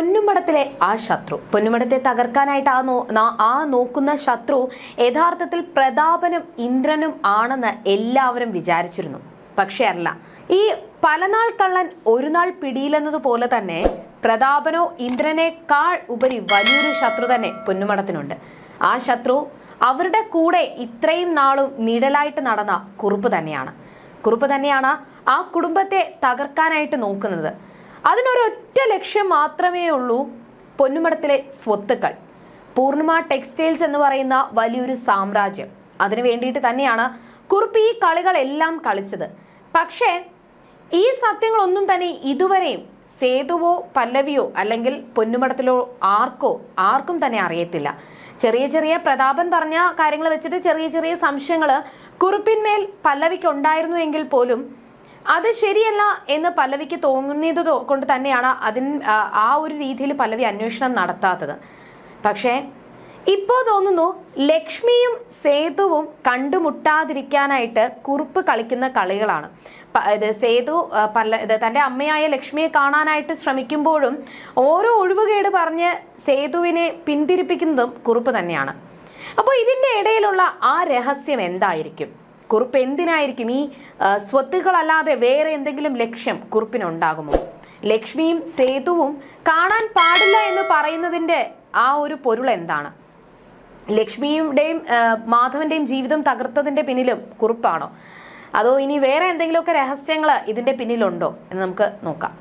പൊന്നുമടത്തിലെ ആ ശത്രു. പൊന്നുമടത്തെ തകർക്കാനായിട്ട് ആ ആ നോക്കുന്ന ശത്രു യഥാർത്ഥത്തിൽ പ്രതാപനും ഇന്ദ്രനും ആണെന്ന് എല്ലാവരും വിചാരിച്ചിരുന്നു. പക്ഷേ അല്ല. ഈ പലനാൾ കള്ളൻ ഒരു നാൾ പിടിയിലെന്നതുപോലെ തന്നെ പ്രതാപനോ ഇന്ദ്രനേക്കാൾ ഉപരി വലിയൊരു ശത്രു തന്നെ പൊന്നുമടത്തിനുണ്ട് ആ ശത്രു അവരുടെ കൂടെ ഇത്രയും നാളും നിഴലായിട്ട് നടന്ന കുറുപ്പ് തന്നെയാണ്. കുറുപ്പ് തന്നെയാണ് ആ കുടുംബത്തെ തകർക്കാനായിട്ട് നോക്കുന്നത്. അതിനൊരൊറ്റ ലക്ഷ്യം മാത്രമേ ഉള്ളൂ പൊന്നുമടത്തിലെ സ്വത്തുക്കൾ. പൂർണിമ ടെക്സ്റ്റൈൽസ് എന്ന് പറയുന്ന വലിയൊരു സാമ്രാജ്യം. അതിനു വേണ്ടിയിട്ട് തന്നെയാണ് കുറിപ്പ് ഈ കളികളെല്ലാം കളിച്ചത്. പക്ഷേ ഈ സത്യങ്ങളൊന്നും തന്നെ ഇതുവരെയും സേതുവോ പല്ലവിയോ അല്ലെങ്കിൽ പൊന്നുമടത്തിലോ ആർക്കോ ആർക്കും തന്നെ അറിയത്തില്ല. ചെറിയ ചെറിയ പ്രതാപൻ പറഞ്ഞ കാര്യങ്ങൾ വെച്ചിട്ട് ചെറിയ ചെറിയ സംശയങ്ങൾ കുറുപ്പിന്മേൽ പല്ലവിക്ക് ഉണ്ടായിരുന്നു എങ്കിൽ പോലും അത് ശരിയല്ല എന്ന് പല്ലവിക്ക് തോന്നിയത് കൊണ്ട് തന്നെയാണ് അതിന് ആ- ഒരു രീതിയിൽ പല്ലവി അന്വേഷണം നടത്താത്തത്. പക്ഷേ ഇപ്പോൾ തോന്നുന്നു ലക്ഷ്മിയും സേതുവും കണ്ടുമുട്ടാതിരിക്കാനായിട്ട് കുറുപ്പ് കളിക്കുന്ന കളികളാണ്. ഇത് സേതു പല്ല ഇത് തന്റെ അമ്മയായ ലക്ഷ്മിയെ കാണാനായിട്ട് ശ്രമിക്കുമ്പോഴും ഓരോ ഒഴിവുകേട് പറഞ്ഞ് സേതുവിനെ പിന്തിരിപ്പിക്കുന്നതും കുറുപ്പ് തന്നെയാണ്. അപ്പോൾ ഇതിന്റെ ഇടയിലുള്ള ആ രഹസ്യം എന്തായിരിക്കും? കുറുപ്പ് എന്തിനായിരിക്കും? ഈ സ്വത്തുക്കളല്ലാതെ വേറെ എന്തെങ്കിലും ലക്ഷ്യം കുറിപ്പിനുണ്ടാകുമോ? ലക്ഷ്മിയും സേതുവും കാണാൻ പാടില്ല എന്ന് പറയുന്നതിന്റെ ആ ഒരു പൊരുൾ എന്താണ്? ലക്ഷ്മിയുടെയും മാധവന്റെയും ജീവിതം തകർത്തതിന്റെ പിന്നിലും കുറിപ്പാണോ? അതോ ഇനി വേറെ എന്തെങ്കിലുമൊക്കെ രഹസ്യങ്ങൾ ഇതിന്റെ പിന്നിലുണ്ടോ എന്ന് നമുക്ക് നോക്കാം.